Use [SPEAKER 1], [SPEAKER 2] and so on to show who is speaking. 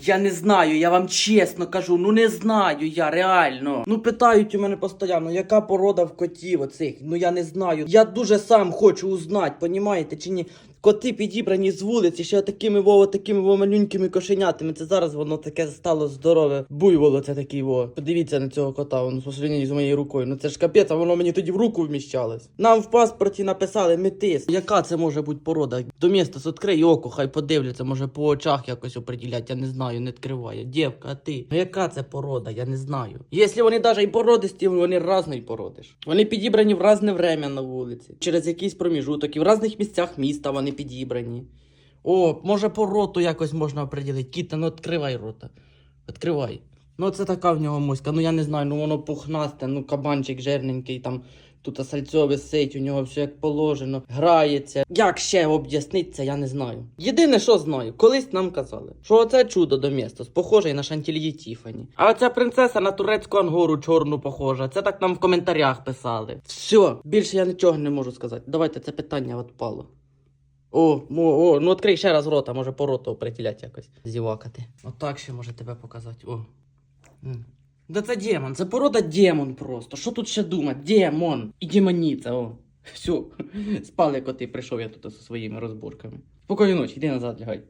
[SPEAKER 1] Я не знаю, я вам чесно кажу, ну не знаю я, реально. Ну питають у мене постійно, яка порода в котів оцих. Ну я не знаю. Я дуже сам хочу узнати, понімаєте чи ні? Коти підібрані з вулиці, ще такими во, такими во малюнькими кошенятами. Це зараз воно таке стало здорове. Буйволо це такий во. Подивіться на цього кота, воно по сравненню з моєю рукою. Ну це ж капець, а воно мені тоді в руку вміщалось. Нам в паспорті написали метис. Яка це може бути порода? До міста відкрий око, хай подивляться, може по очах якось оприділять, я не знаю, не відкриває. Дівка, а ти? Ну яка це порода? Я не знаю. Якщо вони навіть і породисті, вони різної породи. Вони підібрані в різне время на вулиці, через якийсь проміжуток, і в різних місцях міста вони підібрані. О, може по роту якось можна оприділити. Кіта, ну відкривай рота. Відкривай. Ну, це така в нього моська. Ну я не знаю, ну воно пухнасте, ну кабанчик жирненький, там тут сальцьо висить, у нього все як положено, грається. Як ще об'яснити це, я не знаю. Єдине, що знаю, колись нам казали, що оце чудо до міста, похоже на шантільї Тіфані. А оця принцеса на турецьку ангору чорну похожа. Це так нам в коментарях писали. Все, більше я нічого не можу сказати. Давайте це питання відпало. О, о, о, ну відкрий ще раз рота, може по роту оприділять якось. Зівакати. Отак ще може тебе показати. О. Да це демон, це порода демон просто. Що тут ще думати? Демон. І демоніця, о. Все. Спали коти, прийшов я тут зі своїми розборками. Спокійної ночі, йди назад лягай.